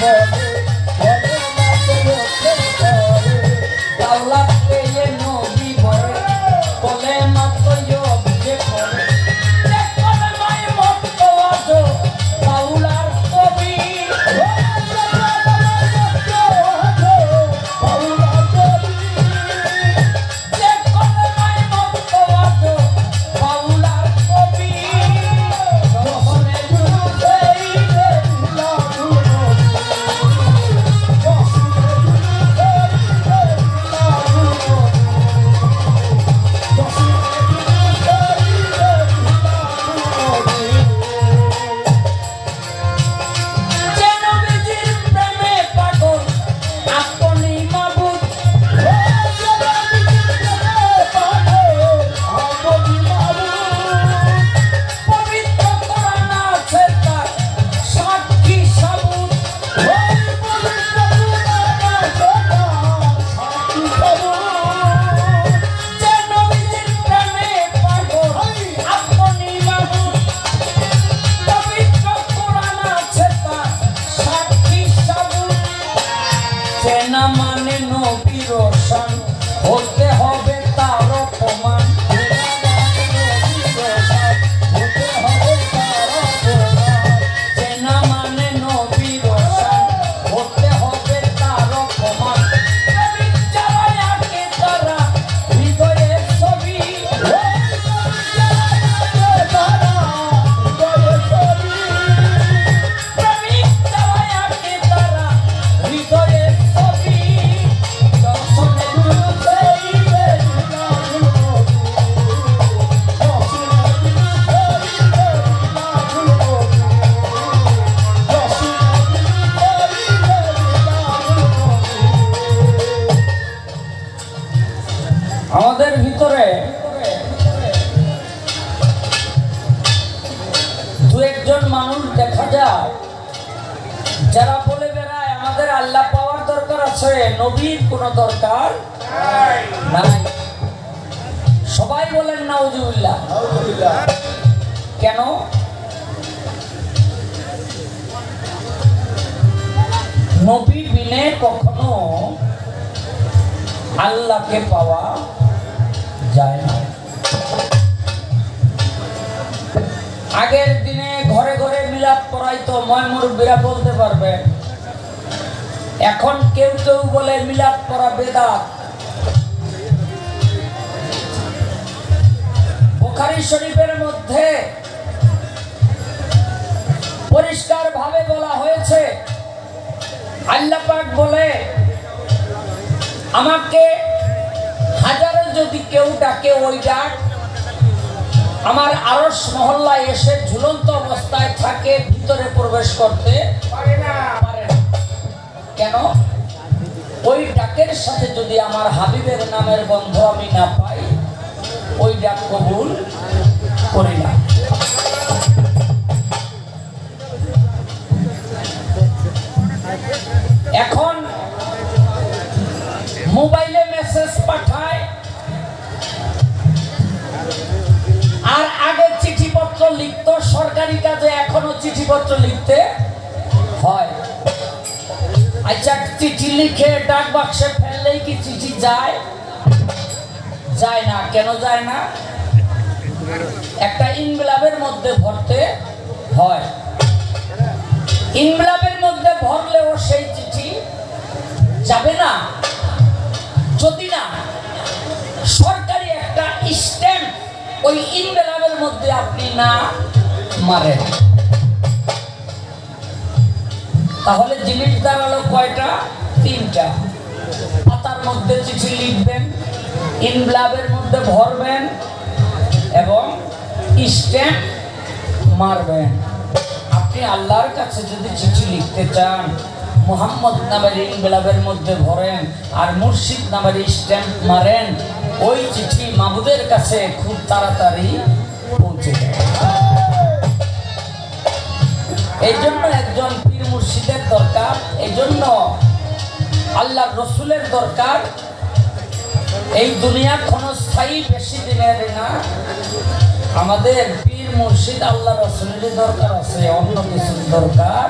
Yeah. যারা বলে বেড়ায় আমাদের আল্লাহ পাওয়ার দরকার আছে নবীর কোনো দরকার নাই। সবাই বলেন নাউজুবিল্লাহ। কেন? নবী বিনে কখনো আল্লাহকে পাওয়া যায় না। আগের দিনে পড়াইতো ময় বলতে পারবে। এখন কেউ কেউ বলে মিলাদ পড়া বেদাত। বোখারি শরীফের মধ্যে পরিষ্কার ভাবে বলা হয়েছে, আল্লাহ বলে, আমাকে হাজারো যদি কেউ ডাকে, ওই ডাক আমার আরস মহল্লায় এসে ঝুলন্ত অবস্থায় থাকে, ভিতরে প্রবেশ করতে পারে না। কেন? ওই ডাকের সাথে যদি আমার হাবিবের নামের বন্ধ আমি না পাই, ওই ডাক কবুল করি না। এখন মোবাইলে চিঠিপত্র লিখতে হয়। আচ্ছা চিঠি লিখে ডাক বাক্সে ফেললেই কি চিঠি যায়? যায় না। কেন যায় না? একটা ইনগলাবের মধ্যে ভরতে হয়। ইনগলাবের মধ্যে ভরলেও সেই চিঠি যাবে না। যদি না, সরকারি একটা স্ট্যাম্প ওই ইনভেলাবের মধ্যে আপনি না মারেন। তাহলে জিনিস দাঁড়াল কয়টা? তিনটা। পাতার মধ্যে চিঠি লিখবেন ইনভেলাবের মধ্যে ভরবেন এবং স্ট্যাম্প মারবেন। আপনি আল্লাহর কাছে যদি চিঠি লিখতে চান, মোহাম্মদ নামের ইনবেলাবের মধ্যে ভরেন আর মুর্শিদ নামের স্ট্যাম্প মারেন, ওই চিঠি মাহবুদের কাছে খুব তাড়াতাড়ি পৌঁছে যায়। এই জন্য একজন মুর্শিদের দরকার এই জন্য আল্লাহ রসুলের দরকার। এই দুনিয়া ক্ষণস্থায়ী বেশি দিনের না। আমাদের পীর মুর্শিদ আল্লাহ রসুলের দরকার আছে, অন্য কিছুর দরকার।